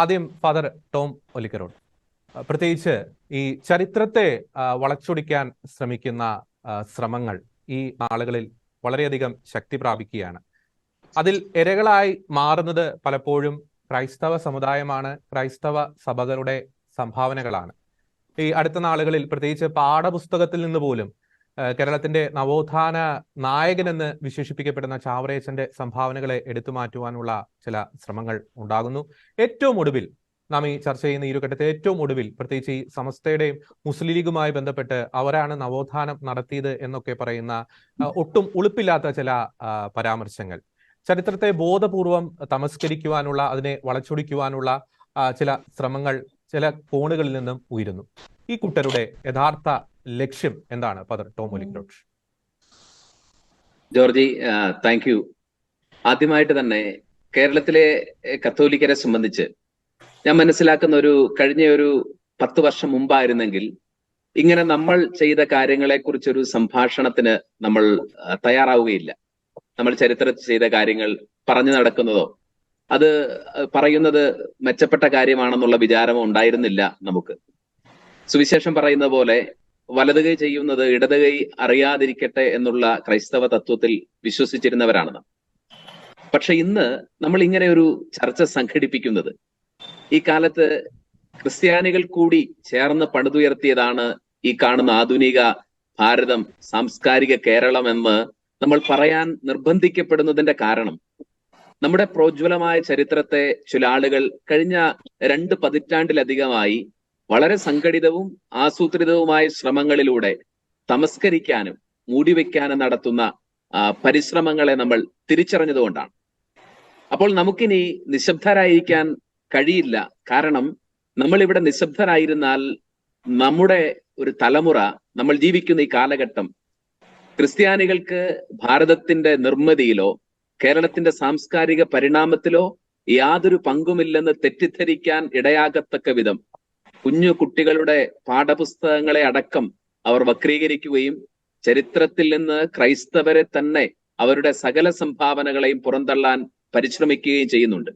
ആദ്യം father Tom ഒലിക്കരോട്. പ്രത്യേകിച്ച് ഈ ചരിത്രത്തെ വളച്ചൊടിക്കാൻ ശ്രമിക്കുന്ന ശ്രമങ്ങൾ ഈ നാളുകളിൽ വളരെയധികം ശക്തി പ്രാപിക്കുകയാണ്. അതിൽ ഇരകളായി മാറുന്നത് പലപ്പോഴും ക്രൈസ്തവ സമുദായമാണ് ക്രൈസ്തവ സഭകളുടെ സംഭാവനകളാണ്. ഈ അടുത്ത നാളുകളിൽ പ്രത്യേകിച്ച് പാഠപുസ്തകത്തിൽ നിന്ന് പോലും കേരളത്തിന്റെ നവോത്ഥാന നായകനെന്ന് വിശേഷിപ്പിക്കപ്പെടുന്ന ചാവറേച്ചന്റെ സംഭാവനകളെ എടുത്തു മാറ്റുവാനുള്ള ചില ശ്രമങ്ങൾ ഉണ്ടാകുന്നു. ഏറ്റവും ഒടുവിൽ നാം ഈ ചർച്ച ചെയ്യുന്ന ഈ ഒരു ഏറ്റവും ഒടുവിൽ പ്രത്യേകിച്ച് ഈ സമസ്തയുടെയും മുസ്ലിം ലീഗുമായി ബന്ധപ്പെട്ട് അവരാണ് നവോത്ഥാനം നടത്തിയത് എന്നൊക്കെ പറയുന്ന ഒട്ടും ഉളുപ്പില്ലാത്ത ചില പരാമർശങ്ങൾ. ചരിത്രത്തെ ബോധപൂർവം തമസ്കരിക്കുവാനുള്ള അതിനെ വളച്ചൊടിക്കുവാനുള്ള ചില ശ്രമങ്ങൾ ചില കോണുകളിൽ നിന്നും ഉയരുന്നു. ഈ കുട്ടരുടെ യഥാർത്ഥ ലക്ഷ്യം എന്താണ് father Tom ഒലിക്രോട്ട് Georgy thank you. ആദ്യമായിട്ട് തന്നെ കേരളത്തിലെ കത്തോലിക്കരെ സംബന്ധിച്ച് ഞാൻ മനസ്സിലാക്കുന്ന ഒരു കഴിഞ്ഞ ഒരു പത്ത് വർഷം മുമ്പായിരുന്നെങ്കിൽ ഇങ്ങനെ നമ്മൾ ചെയ്ത കാര്യങ്ങളെ കുറിച്ചൊരു സംഭാഷണത്തിന് നമ്മൾ തയ്യാറാവുകയില്ല. നമ്മൾ ചരിത്രത്തിൽ ചെയ്ത കാര്യങ്ങൾ പറഞ്ഞു നടക്കുന്നതോ അത് പറയുന്നത് മെച്ചപ്പെട്ട കാര്യമാണെന്നുള്ള വിചാരമോ ഉണ്ടായിരുന്നില്ല നമുക്ക്. സുവിശേഷം പറയുന്ന പോലെ വലത് കൈ ചെയ്യുന്നത് ഇടത് കൈ അറിയാതിരിക്കട്ടെ എന്നുള്ള ക്രൈസ്തവ തത്വത്തിൽ വിശ്വസിച്ചിരുന്നവരാണ് പക്ഷെ ഇന്ന് നമ്മൾ ഇങ്ങനെ ഒരു ചർച്ച സംഘടിപ്പിക്കുന്നത് ഈ കാലത്ത് ക്രിസ്ത്യാനികൾ കൂടി ചേർന്ന് പണിതുയർത്തിയതാണ് ഈ കാണുന്ന ആധുനിക ഭാരതം സാംസ്കാരിക കേരളം എന്ന് നമ്മൾ പറയാൻ നിർബന്ധിക്കപ്പെടുന്നതിന്റെ കാരണം. നമ്മുടെ പ്രോജ്വലമായ ചരിത്രത്തെ ചില ആളുകൾ കഴിഞ്ഞ രണ്ട് പതിറ്റാണ്ടിലധികമായി വളരെ സംഘടിതവും ആസൂത്രിതവുമായ ശ്രമങ്ങളിലൂടെ തമസ്കരിക്കാനും മൂടിവെക്കാനും നടത്തുന്ന പരിശ്രമങ്ങളെ നമ്മൾ തിരിച്ചറിഞ്ഞതുകൊണ്ടാണ്. അപ്പോൾ നമുക്കിനി നിശബ്ദരായിരിക്കാൻ കഴിയില്ല. കാരണം നമ്മൾ ഇവിടെ നിശബ്ദരായിരുന്നാൽ നമ്മുടെ ഒരു തലമുറ നമ്മൾ ജീവിക്കുന്ന ഈ കാലഘട്ടം ക്രിസ്ത്യാനികൾക്ക് ഭാരതത്തിന്റെ നിർമ്മിതിയിലോ കേരളത്തിന്റെ സാംസ്കാരിക പരിണാമത്തിലോ യാതൊരു പങ്കുമില്ലെന്ന് തെറ്റിദ്ധരിക്കാൻ ഇടയാകത്തക്ക വിധം കുഞ്ഞു കുട്ടികളുടെ പാഠപുസ്തകങ്ങളെ അടക്കം അവർ വക്രീകരിക്കുകയും ചരിത്രത്തിൽ നിന്ന് ക്രൈസ്തവരെ തന്നെ അവരുടെ സകല സംഭാവനകളെയും പുറന്തള്ളാൻ പരിശ്രമിക്കുകയും ചെയ്യുന്നുണ്ട്.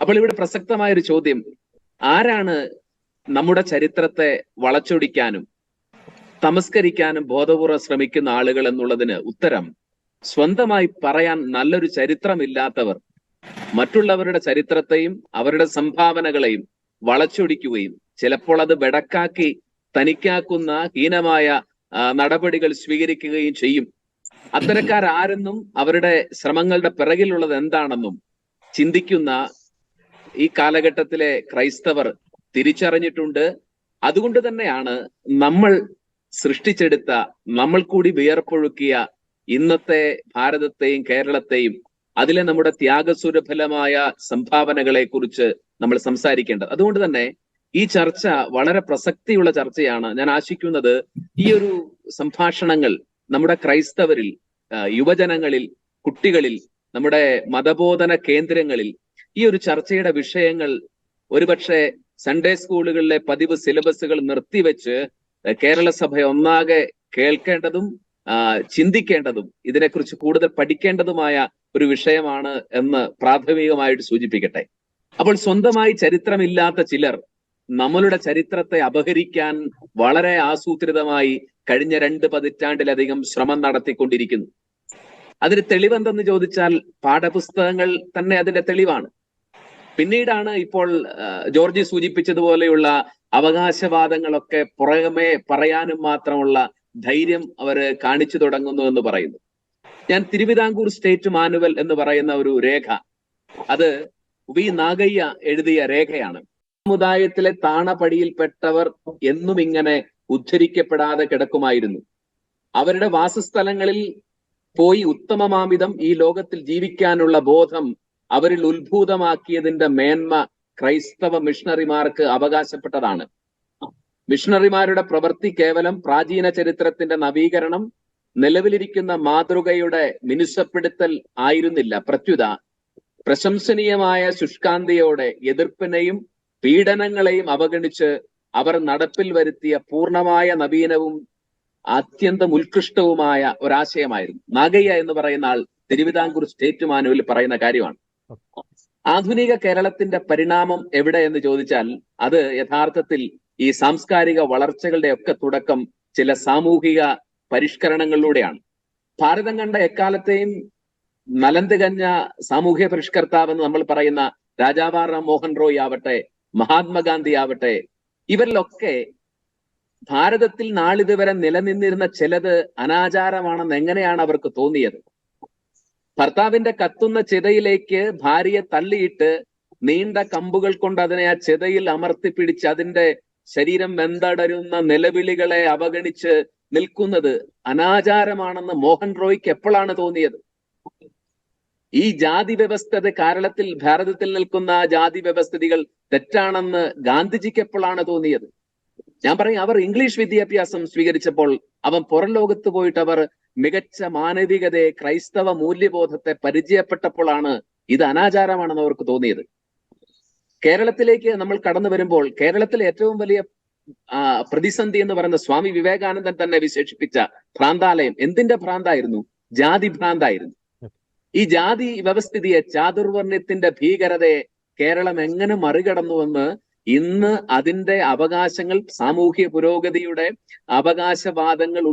അപ്പോൾ ഇവിടെ പ്രസക്തമായ ഒരു ചോദ്യം. ആരാണ് നമ്മുടെ ചരിത്രത്തെ വളച്ചൊടിക്കാനും തമസ്കരിക്കാനും ബോധപൂർവം ശ്രമിക്കുന്ന ആളുകൾ എന്നുള്ളതിന് ഉത്തരം സ്വന്തമായി പറയാൻ നല്ലൊരു ചരിത്രമില്ലാത്തവർ മറ്റുള്ളവരുടെ ചരിത്രത്തെയും അവരുടെ സംഭാവനകളെയും വളച്ചൊടിക്കുകയും ചിലപ്പോൾ അത് വെടക്കാക്കി തനിക്കാക്കുന്ന ഹീനമായ നടപടികൾ സ്വീകരിക്കുകയും ചെയ്യും. അത്തരക്കാരാരെന്നും അവരുടെ ശ്രമങ്ങളുടെ പിറകിലുള്ളത് എന്താണെന്നും ചിന്തിക്കുന്ന ഈ കാലഘട്ടത്തിലെ ക്രൈസ്തവർ തിരിച്ചറിഞ്ഞിട്ടുണ്ട്. അതുകൊണ്ട് തന്നെയാണ് നമ്മൾ സൃഷ്ടിച്ചെടുത്ത നമ്മൾ കൂടി വിയർപ്പൊഴുക്കിയ ഇന്നത്തെ ഭാരതത്തെയും കേരളത്തെയും അതിലെ നമ്മുടെ ത്യാഗസുരഫലമായ സംഭാവനകളെ കുറിച്ച് നമ്മൾ സംസാരിക്കേണ്ടത്. അതുകൊണ്ട് തന്നെ ഈ ചർച്ച വളരെ പ്രസക്തിയുള്ള ചർച്ചയാണ്. ഞാൻ ആശിക്കുന്നത് ഈ ഒരു സംഭാഷണങ്ങൾ നമ്മുടെ ക്രൈസ്തവരിൽ യുവജനങ്ങളിൽ കുട്ടികളിൽ നമ്മുടെ മതബോധന കേന്ദ്രങ്ങളിൽ ഈ ഒരു ചർച്ചയുടെ വിഷയങ്ങൾ ഒരുപക്ഷെ സൺഡേ സ്കൂളുകളിലെ പതിവ് സിലബസുകൾ നിർത്തിവെച്ച് കേരള സഭ ഒന്നാകെ കേൾക്കേണ്ടതും ചിന്തിക്കേണ്ടതും ഇതിനെക്കുറിച്ച് കൂടുതൽ പഠിക്കേണ്ടതുമായ ഒരു വിഷയമാണ് എന്ന് പ്രാഥമികമായിട്ട് സൂചിപ്പിക്കട്ടെ. അപ്പോൾ സ്വന്തമായി ചരിത്രമില്ലാത്ത ചിലർ നമ്മളുടെ ചരിത്രത്തെ അപഹരിക്കാൻ വളരെ ആസൂത്രിതമായി കഴിഞ്ഞ രണ്ട് പതിറ്റാണ്ടിലധികം ശ്രമം നടത്തിക്കൊണ്ടിരിക്കുന്നു. അതിന് തെളിവെന്തെന്ന് ചോദിച്ചാൽ പാഠപുസ്തകങ്ങൾ തന്നെ അതിന്റെ തെളിവാണ്. പിന്നീടാണ് ഇപ്പോൾ ജോർജി സൂചിപ്പിച്ചതുപോലെയുള്ള അവകാശവാദങ്ങളൊക്കെ പുറമേ പറയാനും മാത്രമുള്ള ധൈര്യം അവർ കാണിച്ചു തുടങ്ങുന്നു എന്ന് പറയുന്നു. ഞാൻ തിരുവിതാംകൂർ സ്റ്റേറ്റ് മാനുവൽ എന്ന് പറയുന്ന ഒരു രേഖ. അത് വി നാഗയ്യ എഴുതിയ രേഖയാണ്. സമുദായത്തിലെ താണപടിയിൽപ്പെട്ടവർ എന്നും ഇങ്ങനെ ഉദ്ധരിക്കപ്പെടാതെ കിടക്കുമായിരുന്നു. അവരുടെ വാസസ്ഥലങ്ങളിൽ പോയി ഉത്തമമാമിതം ഈ ലോകത്തിൽ ജീവിക്കാനുള്ള ബോധം അവരിൽ ഉത്ഭൂതമാക്കിയതിന്റെ മേന്മ ക്രൈസ്തവ മിഷണറിമാർക്ക് അവകാശപ്പെട്ടതാണ്. മിഷണറിമാരുടെ പ്രവൃത്തി കേവലം പ്രാചീന ചരിത്രത്തിന്റെ നവീകരണം നിലവിലിരിക്കുന്ന മാതൃകയുടെ മിനുസപ്പെടുത്തൽ ആയിരുന്നില്ല. പ്രത്യുത പ്രശംസനീയമായ ശുഷ്കാന്തിയോടെ എതിർപ്പിനെയും പീഡനങ്ങളെയും അവഗണിച്ച് അവർ നടപ്പിൽ വരുത്തിയ പൂർണമായ നവീനവും അത്യന്തം ഉത്കൃഷ്ടവുമായ ഒരാശയമായിരുന്നു. നാഗയ്യ എന്ന് പറയുന്ന ആൾ തിരുവിതാംകൂർ സ്റ്റേറ്റ് മാനുവലിൽ പറയുന്ന കാര്യമാണ്. ആധുനിക കേരളത്തിന്റെ പരിണാമം എവിടെ എന്ന് ചോദിച്ചാൽ അത് യഥാർത്ഥത്തിൽ ഈ സാംസ്കാരിക വളർച്ചകളുടെ ഒക്കെ തുടക്കം ചില സാമൂഹിക പരിഷ്കരണങ്ങളിലൂടെയാണ്. ഭാരതം കണ്ട എക്കാലത്തെയും നലന്ത് കഞ്ഞ സാമൂഹ്യ പരിഷ്കർത്താവെന്ന് നമ്മൾ പറയുന്ന രാജാവാർ മോഹൻ റോയ് ആവട്ടെ മഹാത്മാഗാന്ധി ആവട്ടെ ഇവരിലൊക്കെ ഭാരതത്തിൽ നാളിതുവരെ നിലനിന്നിരുന്ന ചിലത് അനാചാരമാണെന്ന് എങ്ങനെയാണ് അവർക്ക് തോന്നിയത്? ഭർത്താവിന്റെ കത്തുന്ന ചിതയിലേക്ക് ഭാര്യയെ തള്ളിയിട്ട് നീണ്ട കമ്പുകൾ കൊണ്ട് അതിനെ ആ ചിതയിൽ അമർത്തി പിടിച്ച് അതിന്റെ ശരീരം വെന്തടരുന്ന നിലവിളികളെ അവഗണിച്ച് നിൽക്കുന്നത് അനാചാരമാണെന്ന് മോഹൻ റോയ്ക്ക് എപ്പോഴാണ് തോന്നിയത്? ഈ ജാതി വ്യവസ്ഥത കേരളത്തിൽ ഭാരതത്തിൽ നിൽക്കുന്ന ജാതി വ്യവസ്ഥിതികൾ തെറ്റാണെന്ന് ഗാന്ധിജിക്ക് എപ്പോഴാണ് തോന്നിയത്? ഞാൻ പറയും അവർ ഇംഗ്ലീഷ് വിദ്യാഭ്യാസം സ്വീകരിച്ചപ്പോൾ അവൻ പുറം ലോകത്ത് പോയിട്ട് അവർ മികച്ച മാനവികതയെ ക്രൈസ്തവ മൂല്യബോധത്തെ പരിചയപ്പെട്ടപ്പോഴാണ് ഇത് അനാചാരമാണെന്ന് അവർക്ക് തോന്നിയത്. കേരളത്തിലേക്ക് നമ്മൾ കടന്നു വരുമ്പോൾ കേരളത്തിലെ ഏറ്റവും വലിയ പ്രതിസന്ധി എന്ന് പറയുന്ന സ്വാമി വിവേകാനന്ദൻ തന്നെ വിശേഷിപ്പിച്ച ഭ്രാന്താലയം എന്തിന്റെ ഭ്രാന്തായിരുന്നു? ജാതി ഭ്രാന്തായിരുന്നു. ഈ ജാതി വ്യവസ്ഥിതിയെ ചാതുർവർണയത്തിന്റെ ഭീകരതയെ കേരളം എങ്ങനെ മറികടന്നുവെന്ന് ഇന്ന് അതിന്റെ അവകാശങ്ങൾ സാമൂഹ്യ പുരോഗതിയുടെ അവകാശവാദങ്ങൾ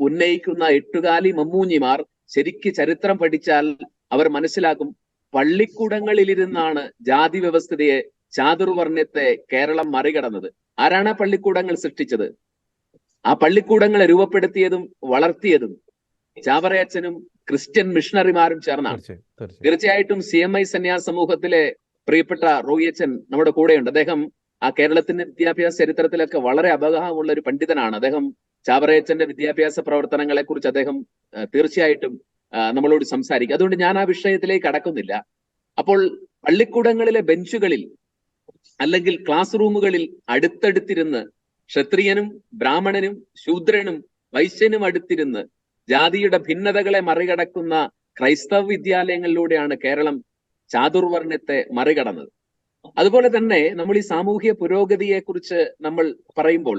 ഉന്നയിക്കുന്ന എട്ടുകാലി മമ്മൂഞ്ഞിമാർ ശരിക്ക് ചരിത്രം പഠിച്ചാൽ അവർ മനസ്സിലാക്കും പള്ളിക്കൂടങ്ങളിലിരുന്നാണ് ജാതി വ്യവസ്ഥിതിയെ ചാതുർവർണയത്തെ കേരളം മറികടന്നത്. ആരാണ് പള്ളിക്കൂടങ്ങൾ സൃഷ്ടിച്ചത്? ആ പള്ളിക്കൂടങ്ങളെ രൂപപ്പെടുത്തിയതും വളർത്തിയതും ചാവറയച്ചനും ക്രിസ്ത്യൻ മിഷണറിമാരും ചേർന്നാണ്. തീർച്ചയായും തീർച്ചയായും. തീർച്ചയായിട്ടും സി എം ഐ സന്യാസ സമൂഹത്തിലെ പ്രിയപ്പെട്ട റോയിയച്ചൻ നമ്മുടെ കൂടെയുണ്ട്. അദ്ദേഹം ആ കേരളത്തിന്റെ വിദ്യാഭ്യാസ ചരിത്രത്തിലൊക്കെ വളരെ അപകടമുള്ള ഒരു പണ്ഡിതനാണ്. അദ്ദേഹം ചാവറയച്ചന്റെ വിദ്യാഭ്യാസ പ്രവർത്തനങ്ങളെ കുറിച്ച് അദ്ദേഹം തീർച്ചയായിട്ടും നമ്മളോട് സംസാരിക്കും. അതുകൊണ്ട് ഞാൻ ആ വിഷയത്തിലേക്ക് അടക്കുന്നില്ല അപ്പോൾ പള്ളിക്കൂടങ്ങളിലെ ബെഞ്ചുകളിൽ അല്ലെങ്കിൽ ക്ലാസ് റൂമുകളിൽ അടുത്തടുത്തിരുന്ന് ക്ഷത്രിയനും ബ്രാഹ്മണനും ശൂദ്രനും വൈശ്യനും അടുത്തിരുന്ന് ജാതിയുടെ ഭിന്നതകളെ മറികടക്കുന്ന ക്രൈസ്തവ വിദ്യാലയങ്ങളിലൂടെയാണ് കേരളം ചാതുർവർണത്തെ മറികടന്നത്. അതുപോലെ തന്നെ നമ്മൾ ഈ സാമൂഹ്യ പുരോഗതിയെ കുറിച്ച് നമ്മൾ പറയുമ്പോൾ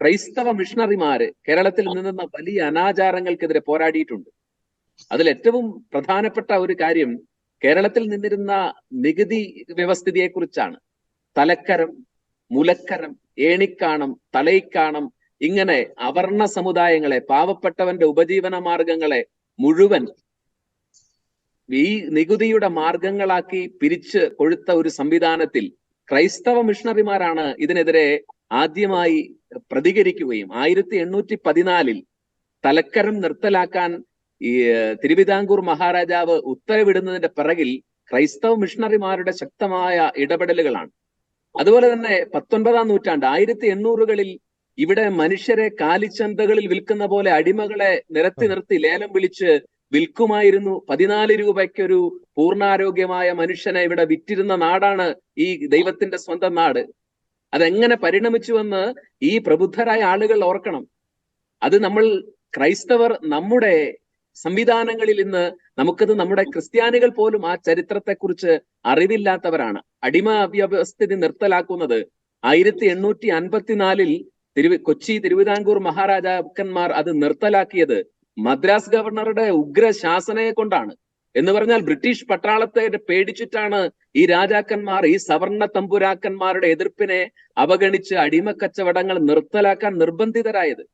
ക്രൈസ്തവ മിഷണറിമാര് കേരളത്തിൽ നിന്നുന്ന വലിയ അനാചാരങ്ങൾക്കെതിരെ പോരാടിയിട്ടുണ്ട്. അതിൽ ഏറ്റവും പ്രധാനപ്പെട്ട ഒരു കാര്യം കേരളത്തിൽ നിന്നിരുന്ന നികുതി വ്യവസ്ഥിതിയെ കുറിച്ചാണ് തലക്കരം മുലക്കരം ഏണിക്കാണം തലയിക്കാണം ഇങ്ങനെ അവർണ സമുദായങ്ങളെ പാവപ്പെട്ടവന്റെ ഉപജീവന മാർഗങ്ങളെ മുഴുവൻ ഈ നികുതിയുടെ മാർഗങ്ങളാക്കി പിരിച്ച് കൊഴുത്ത ഒരു സംവിധാനത്തിൽ ക്രൈസ്തവ മിഷണറിമാരാണ് ഇതിനെതിരെ ആദ്യമായി പ്രതികരിക്കുകയും ആയിരത്തി എണ്ണൂറ്റി പതിനാലിൽ തലക്കരം നിർത്തലാക്കാൻ ഈ തിരുവിതാംകൂർ മഹാരാജാവ് ഉത്തരവിടുന്നതിന്റെ പിറകിൽ ക്രൈസ്തവ മിഷണറിമാരുടെ ശക്തമായ ഇടപെടലുകളാണ്. അതുപോലെ തന്നെ പത്തൊൻപതാം നൂറ്റാണ്ട് ആയിരത്തി എണ്ണൂറുകളിൽ ഇവിടെ മനുഷ്യരെ കാലിച്ചന്തകളിൽ വിൽക്കുന്ന പോലെ അടിമകളെ നിരത്തി നിർത്തി ലേലം വിളിച്ച് വിൽക്കുമായിരുന്നു. പതിനാല് രൂപയ്ക്കൊരു പൂർണാരോഗ്യമായ മനുഷ്യനെ ഇവിടെ വിറ്റിരുന്ന നാടാണ് ഈ ദൈവത്തിന്റെ സ്വന്തം നാട്. അതെങ്ങനെ പരിണമിച്ചുവെന്ന് ഈ പ്രബുദ്ധരായ ആളുകൾ ഓർക്കണം. അത് നമ്മൾ ക്രൈസ്തവർ നമ്മുടെ സംവിധാനങ്ങളിൽ ഇന്ന് നമുക്കത് നമ്മുടെ ക്രിസ്ത്യാനികൾ പോലും ആ ചരിത്രത്തെക്കുറിച്ച് അറിവില്ലാത്തവരാണ്. അടിമ വ്യവസ്ഥിതി നിർത്തലാക്കുന്നത് ആയിരത്തി എണ്ണൂറ്റി അൻപത്തിനാലിൽ തിരുവി കൊച്ചി തിരുവിതാംകൂർ മഹാരാജാക്കന്മാർ അത് നിർത്തലാക്കിയത് മദ്രാസ് ഗവർണറുടെ ഉഗ്ര ശാസനയെ കൊണ്ടാണ്. എന്ന് പറഞ്ഞാൽ ബ്രിട്ടീഷ് പട്ടാളത്തെ പേടിച്ചിട്ടാണ് ഈ രാജാക്കന്മാർ ഈ സവർണ തമ്പുരാക്കന്മാരുടെ എതിർപ്പിനെ അവഗണിച്ച് അടിമക്കച്ചവടങ്ങൾ നിർത്തലാക്കാൻ നിർബന്ധിതരായത്.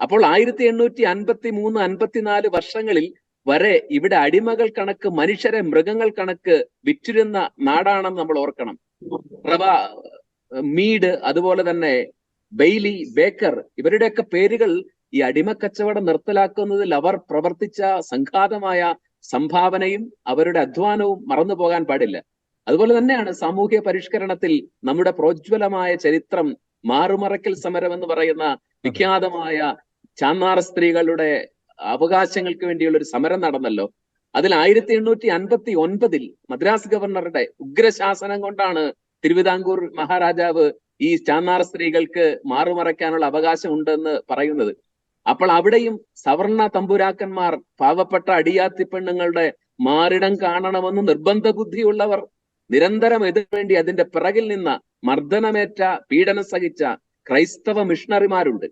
അപ്പോൾ ആയിരത്തി എണ്ണൂറ്റി അൻപത്തി മൂന്ന് അൻപത്തിനാല് വർഷങ്ങളിൽ വരെ ഇവിടെ അടിമകൾ കണക്ക് മനുഷ്യരെ മൃഗങ്ങൾ കണക്ക് വിറ്റിരുന്ന നാടാണെന്ന് നമ്മൾ ഓർക്കണം. റവ മീഡ് അതുപോലെ തന്നെ ബെയ്ലി ബേക്കർ ഇവരുടെയൊക്കെ പേരുകൾ ഈ അടിമക്കച്ചവടം നിർത്തലാക്കുന്നതിൽ അവർ പ്രവർത്തിച്ച സംഘാതമായ സംഭാവനയും അവരുടെ അധ്വാനവും മറന്നു പോകാൻ പാടില്ല. അതുപോലെ തന്നെയാണ് സാമൂഹ്യ പരിഷ്കരണത്തിൽ നമ്മുടെ പ്രോജ്വലമായ ചരിത്രം മാറുമറയ്ക്കൽ സമരം എന്ന് പറയുന്ന വിഖ്യാതമായ ചാന്നാർ സ്ത്രീകളുടെ അവകാശങ്ങൾക്ക് വേണ്ടിയുള്ള ഒരു സമരം നടന്നല്ലോ. അതിൽ ആയിരത്തി എണ്ണൂറ്റി അൻപത്തി ഒൻപതിൽ മദ്രാസ് ഗവർണറുടെ ഉഗ്രശാസനം കൊണ്ടാണ് തിരുവിതാംകൂർ മഹാരാജാവ് ഈ ചാന്നാർ സ്ത്രീകൾക്ക് മാറുമറയ്ക്കാനുള്ള അവകാശം ഉണ്ടെന്ന് പറയുന്നത്. അപ്പോൾ അവിടെയും സവർണ തമ്പുരാക്കന്മാർ പാവപ്പെട്ട അടിയാത്തി പെണ്ണുങ്ങളുടെ മാറിടം കാണണമെന്ന് നിർബന്ധ ബുദ്ധിയുള്ളവർ നിരന്തരം എതിർവേണ്ടി അതിന്റെ പിറകിൽ നിന്ന മർദ്ദനമേറ്റ പീഡനം സഹിച്ച ക്രൈസ്തവ മിഷണറിമാരുണ്ട്.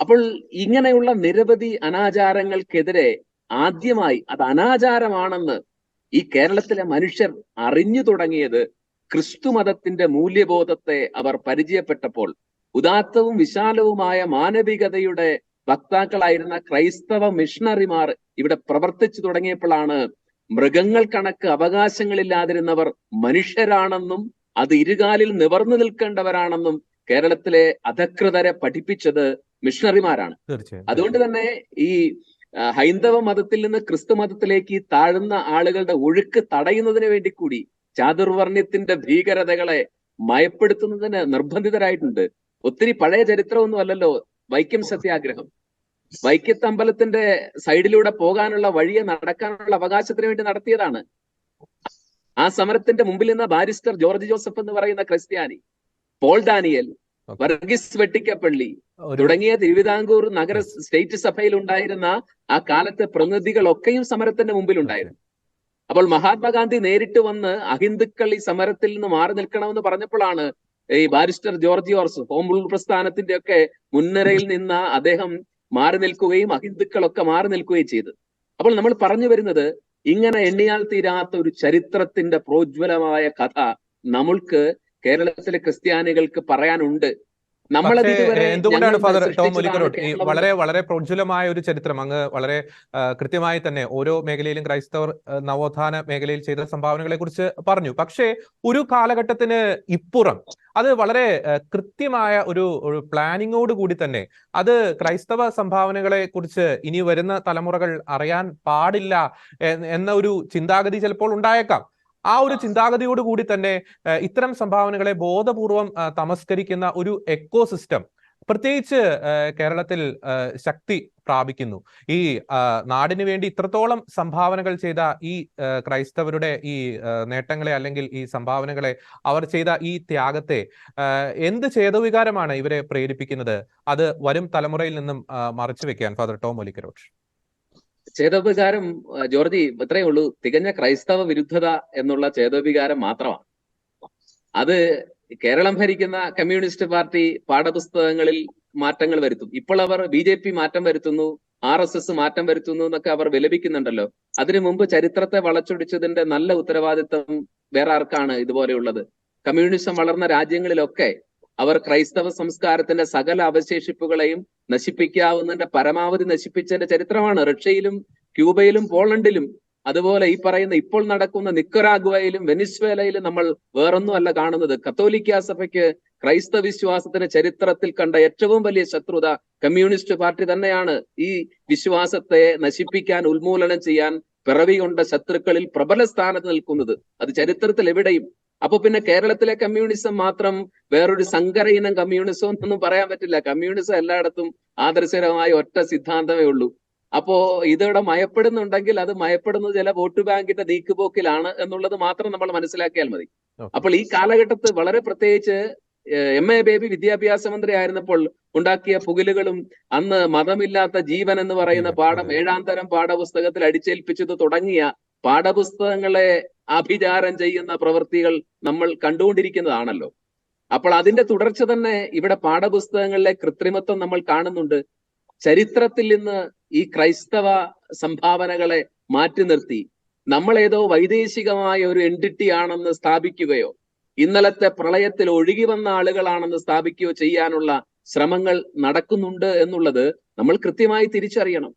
അപ്പോൾ ഇങ്ങനെയുള്ള നിരവധി അനാചാരങ്ങൾക്കെതിരെ ആദ്യമായി അത് അനാചാരമാണെന്ന് ഈ കേരളത്തിലെ മനുഷ്യർ അറിഞ്ഞു തുടങ്ങിയത് ക്രിസ്തു മതത്തിന്റെ മൂല്യബോധത്തെ അവർ പരിചയപ്പെട്ടപ്പോൾ ഉദാത്തവും വിശാലവുമായ മാനവികതയുടെ വക്താക്കളായിരുന്ന ക്രൈസ്തവ മിഷണറിമാർ ഇവിടെ പ്രവർത്തിച്ചു തുടങ്ങിയപ്പോഴാണ് മൃഗങ്ങൾ കണക്ക് അവകാശങ്ങളില്ലാതിരുന്നവർ മനുഷ്യരാണെന്നും അത് ഇരുകാലിൽ നിവർന്നു നിൽക്കേണ്ടവരാണെന്നും കേരളത്തിലെ അധകൃതരെ പഠിപ്പിച്ചത് മിഷണറിമാരാണ്. അതുകൊണ്ട് തന്നെ ഈ ഹൈന്ദവ മതത്തിൽ നിന്ന് ക്രിസ്തു മതത്തിലേക്ക് താഴ്ന്ന ആളുകളുടെ ഒഴുക്ക് തടയുന്നതിന് വേണ്ടി കൂടി ചാതുർവർണ്യത്തിന്റെ ഭീകരതകളെ മയപ്പെടുത്തുന്നതിന് നിർബന്ധിതരായിട്ടുണ്ട്. ഒത്തിരി പഴയ ചരിത്രമൊന്നും അല്ലല്ലോ വൈക്കം സത്യാഗ്രഹം. വൈക്കത്തമ്പലത്തിന്റെ സൈഡിലൂടെ പോകാനുള്ള വഴിയെ നടക്കാനുള്ള അവകാശത്തിന് വേണ്ടി നടത്തിയതാണ്. ആ സമരത്തിന്റെ മുമ്പിൽ നിന്ന ബാരിസ്റ്റർ ജോർജ് ജോസഫ് എന്ന് പറയുന്ന ക്രിസ്ത്യാനി പോൾ ഡാനിയൽ. വർഗീസ് വെട്ടിക്കപ്പള്ളി തുടങ്ങിയ തിരുവിതാംകൂർ നഗര സ്റ്റേറ്റ് സഭയിൽ ഉണ്ടായിരുന്ന ആ കാലത്തെ പ്രതിനിധികളൊക്കെയും സമരത്തിന്റെ മുമ്പിൽ ഉണ്ടായിരുന്നു അപ്പോൾ മഹാത്മാഗാന്ധി നേരിട്ട് വന്ന് അഹിന്ദുക്കൾ ഈ സമരത്തിൽ നിന്ന് മാറി നിൽക്കണമെന്ന് പറഞ്ഞപ്പോഴാണ് ഈ barrister George George home rule പ്രസ്ഥാനത്തിന്റെ ഒക്കെ മുൻനിരയിൽ നിന്ന അദ്ദേഹം മാറി നിൽക്കുകയും അഹിന്ദുക്കളൊക്കെ മാറി നിൽക്കുകയും ചെയ്തു. അപ്പോൾ നമ്മൾ പറഞ്ഞു വരുന്നത് ഇങ്ങനെ എണ്ണിയാൽ തീരാത്ത ഒരു ചരിത്രത്തിന്റെ പ്രോജ്വലമായ കഥ നമ്മൾക്ക് കേരളത്തിലെ ക്രിസ്ത്യാനികൾക്ക് പറയാനുണ്ട്. പക്ഷേ എന്തുകൊണ്ടാണ് ഫാദർ ടോം മുലിക്കലോട്ട് ഈ വളരെ വളരെ പ്രോജ്വലമായ ഒരു ചരിത്രം അങ്ങ് വളരെ കൃത്യമായി തന്നെ ഓരോ മേഖലയിലും ക്രൈസ്തവർ നവോത്ഥാന മേഖലയിൽ ചെയ്ത സംഭാവനകളെ കുറിച്ച് പറഞ്ഞു. പക്ഷേ ഒരു കാലഘട്ടത്തിന് ഇപ്പുറം അത് വളരെ കൃത്യമായ ഒരു ഒരു പ്ലാനിങ്ങോട് കൂടി തന്നെ അത് ക്രൈസ്തവ സംഭാവനകളെ കുറിച്ച് ഇനി വരുന്ന തലമുറകൾ അറിയാൻ പാടില്ല എന്ന ഒരു ചിന്താഗതി ചിലപ്പോൾ ഉണ്ടായേക്കാം. ആ ഒരു ചിന്താഗതിയോട് കൂടി തന്നെ ഇത്തരം സംഭാവനകളെ ബോധപൂർവം തമസ്കരിക്കുന്ന ഒരു എക്കോ സിസ്റ്റം പ്രത്യേകിച്ച് കേരളത്തിൽ ശക്തി പ്രാപിക്കുന്നു. ഈ നാടിന് വേണ്ടി ഇത്രത്തോളം സംഭാവനകൾ ചെയ്ത ഈ ക്രൈസ്തവരുടെ ഈ നേട്ടങ്ങളെ അല്ലെങ്കിൽ ഈ സംഭാവനകളെ അവർ ചെയ്ത ഈ ത്യാഗത്തെ എന്ത് ചേതവികാരമാണ് ഇവരെ പ്രേരിപ്പിക്കുന്നത്? അത് വരും തലമുറയിൽ നിന്നും മറച്ചു വെക്കാൻ ഫാദർ ടോം ഒലിക്കരോട്ട് ചേതോപകാരം ജോർജി ഇത്രയേ ഉള്ളൂ. തികഞ്ഞ ക്രൈസ്തവ വിരുദ്ധത എന്നുള്ള ചേതോപികാരം മാത്രമാണ്. അത് കേരളം ഭരിക്കുന്ന കമ്മ്യൂണിസ്റ്റ് പാർട്ടി പാഠപുസ്തകങ്ങളിൽ മാറ്റങ്ങൾ വരുത്തും. ഇപ്പോൾ അവർ ബി ജെ പി മാറ്റം വരുത്തുന്നു ആർ എസ് എസ് മാറ്റം വരുത്തുന്നു എന്നൊക്കെ അവർ വിലപിക്കുന്നുണ്ടല്ലോ. അതിനു മുമ്പ് ചരിത്രത്തെ വളച്ചൊടിച്ചതിന്റെ നല്ല ഉത്തരവാദിത്വം വേറെ ആർക്കാണ് ഇതുപോലെയുള്ളത്? കമ്മ്യൂണിസം വളർന്ന രാജ്യങ്ങളിലൊക്കെ അവർ ക്രൈസ്തവ സംസ്കാരത്തിന്റെ സകല അവശേഷിപ്പുകളെയും നശിപ്പിക്കാവുന്നതിന്റെ പരമാവധി നശിപ്പിച്ചതിന്റെ ചരിത്രമാണ്. റഷ്യയിലും ക്യൂബയിലും പോളണ്ടിലും അതുപോലെ ഈ പറയുന്ന ഇപ്പോൾ നടക്കുന്ന നിക്കരാഗ്വയിലും വെനിസ്വേലയിലും നമ്മൾ വേറൊന്നും അല്ല കാണുന്നത്. കത്തോലിക്ക സഭയ്ക്ക് ക്രൈസ്തവ വിശ്വാസത്തിന്റെ ചരിത്രത്തിൽ കണ്ട ഏറ്റവും വലിയ ശത്രുത കമ്മ്യൂണിസ്റ്റ് പാർട്ടി തന്നെയാണ്. ഈ വിശ്വാസത്തെ നശിപ്പിക്കാൻ ഉന്മൂലനം ചെയ്യാൻ പിറവി കൊണ്ട ശത്രുക്കളിൽ പ്രബല സ്ഥാനത്ത് നിൽക്കുന്നത്. അത് ചരിത്രത്തിൽ എവിടെയും അപ്പൊ പിന്നെ കേരളത്തിലെ കമ്മ്യൂണിസം മാത്രം വേറൊരു സങ്കര ഇനം കമ്മ്യൂണിസം എന്നൊന്നും പറയാൻ പറ്റില്ല. കമ്മ്യൂണിസം എല്ലായിടത്തും ആദർശകരമായ ഒറ്റ സിദ്ധാന്തമേ ഉള്ളൂ. അപ്പോ ഇതിവിടെ മയപ്പെടുന്നുണ്ടെങ്കിൽ അത് മയപ്പെടുന്നത് ചില വോട്ട് ബാങ്കിന്റെ നീക്കുപോക്കിലാണ് എന്നുള്ളത് മാത്രം നമ്മൾ മനസ്സിലാക്കിയാൽ മതി. അപ്പോൾ ഈ കാലഘട്ടത്ത് വളരെ പ്രത്യേകിച്ച് എം എ ബേബി വിദ്യാഭ്യാസ മന്ത്രി ആയിരുന്നപ്പോൾ ഉണ്ടാക്കിയ പുകലുകളും അന്ന് മതമില്ലാത്ത ജീവൻ എന്ന് പറയുന്ന പാഠം ഏഴാം തരം പാഠപുസ്തകത്തിൽ അടിച്ചേൽപ്പിച്ചത് തുടങ്ങിയ പാഠപുസ്തകങ്ങളെ ആഭിചാരം ചെയ്യുന്ന പ്രവൃത്തികൾ നമ്മൾ കണ്ടുകൊണ്ടിരിക്കുന്നതാണല്ലോ. അപ്പോൾ അതിന്റെ തുടർച്ച തന്നെ ഇവിടെ പാഠപുസ്തകങ്ങളിലെ കൃത്രിമത്വം നമ്മൾ കാണുന്നുണ്ട്. ചരിത്രത്തിൽ നിന്ന് ഈ ക്രൈസ്തവ സംഭാവനകളെ മാറ്റി നിർത്തി. നമ്മൾ ഏതോ വൈദേശികമായ ഒരു എൻഡിറ്റി ആണെന്ന് സ്ഥാപിക്കുകയോ ഇന്നലത്തെ പ്രളയത്തിൽ ഒഴുകി വന്ന ആളുകളാണെന്ന് സ്ഥാപിക്കുകയോ ചെയ്യാനുള്ള ശ്രമങ്ങൾ നടക്കുന്നുണ്ട് എന്നുള്ളത് നമ്മൾ കൃത്യമായി തിരിച്ചറിയണം.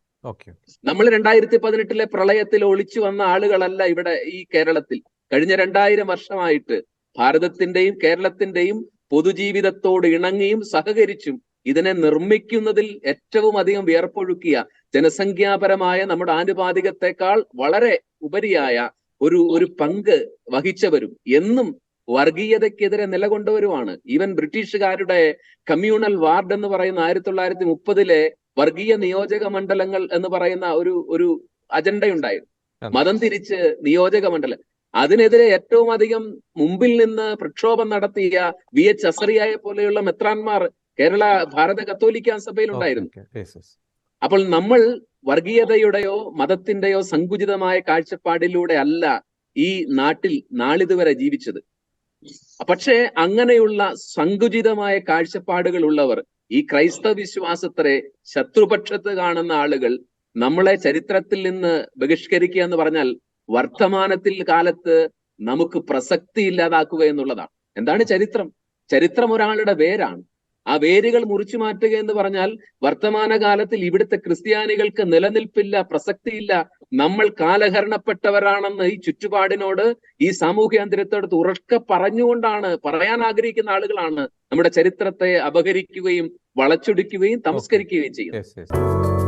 നമ്മൾ രണ്ടായിരത്തി പതിനെട്ടിലെ പ്രളയത്തിൽ ഒളിച്ചു വന്ന ആളുകളല്ല ഇവിടെ ഈ കേരളത്തിൽ. കഴിഞ്ഞ രണ്ടായിരം വർഷമായിട്ട് ഭാരതത്തിന്റെയും കേരളത്തിന്റെയും പൊതുജീവിതത്തോട് ഇണങ്ങിയും സഹകരിച്ചും ഇതിനെ നിർമ്മിക്കുന്നതിൽ ഏറ്റവും അധികം വിയർപ്പൊഴുക്കിയ ജനസംഖ്യാപരമായ നമ്മുടെ ആനുപാതികത്തെക്കാൾ വളരെ ഉപരിയായ ഒരു ഒരു പങ്ക് വഹിച്ചവരും എന്നും വർഗീയതയ്ക്കെതിരെ നിലകൊണ്ടവരുമാണ്. ഈവൻ ബ്രിട്ടീഷുകാരുടെ കമ്മ്യൂണൽ വാർഡ് എന്ന് പറയുന്ന ആയിരത്തി തൊള്ളായിരത്തി മുപ്പതിലെ വർഗീയ നിയോജക മണ്ഡലങ്ങൾ എന്ന് പറയുന്ന ഒരു ഒരു അജണ്ടയുണ്ടായിരുന്നു. മതം തിരിച്ച് നിയോജക മണ്ഡലം. അതിനെതിരെ ഏറ്റവും അധികം മുമ്പിൽ നിന്ന് പ്രക്ഷോഭം നടത്തിയ വി എച്ച് അസറിയായെ പോലെയുള്ള മെത്രാന്മാർ കേരള ഭാരത കത്തോലിക്ക സഭയിൽ ഉണ്ടായിരുന്നു. അപ്പോൾ നമ്മൾ വർഗീയതയുടെയോ മതത്തിന്റെയോ സങ്കുചിതമായ കാഴ്ചപ്പാടിലൂടെ അല്ല ഈ നാട്ടിൽ നാളിതുവരെ ജീവിച്ചത്. പക്ഷേ അങ്ങനെയുള്ള സങ്കുചിതമായ കാഴ്ചപ്പാടുകൾ ഉള്ളവർ ഈ ക്രൈസ്തവ വിശ്വാസത്തെ ശത്രുപക്ഷത്ത് കാണുന്ന ആളുകൾ നമ്മളെ ചരിത്രത്തിൽ നിന്ന് ബഹിഷ്കരിക്കുക എന്ന് പറഞ്ഞാൽ വർത്തമാനത്തിൽ കാലത്ത് നമുക്ക് പ്രസക്തി ഇല്ലാതാക്കുക എന്നുള്ളതാണ്. എന്താണ് ചരിത്രം? ചരിത്രം ഒരാളുടെ വേരാണ് ആ വേരുകൾ മുറിച്ചു മാറ്റുക എന്ന് പറഞ്ഞാൽ വർത്തമാന കാലത്തിൽ ഇവിടുത്തെ ക്രിസ്ത്യാനികൾക്ക് നിലനിൽപ്പില്ല പ്രസക്തിയില്ല. നമ്മൾ കാലഹരണപ്പെട്ടവരാണെന്ന് ഈ ചുറ്റുപാടിനോട് ഈ സാമൂഹ്യ അന്തരത്തോട് ഉറക്കെ പറഞ്ഞുകൊണ്ടാണ് പറയാൻ ആഗ്രഹിക്കുന്ന ആളുകളാണ് നമ്മുടെ ചരിത്രത്തെ അപഹരിക്കുകയും വളച്ചൊടിക്കുകയും തമസ്കരിക്കുകയും ചെയ്യുന്നത്.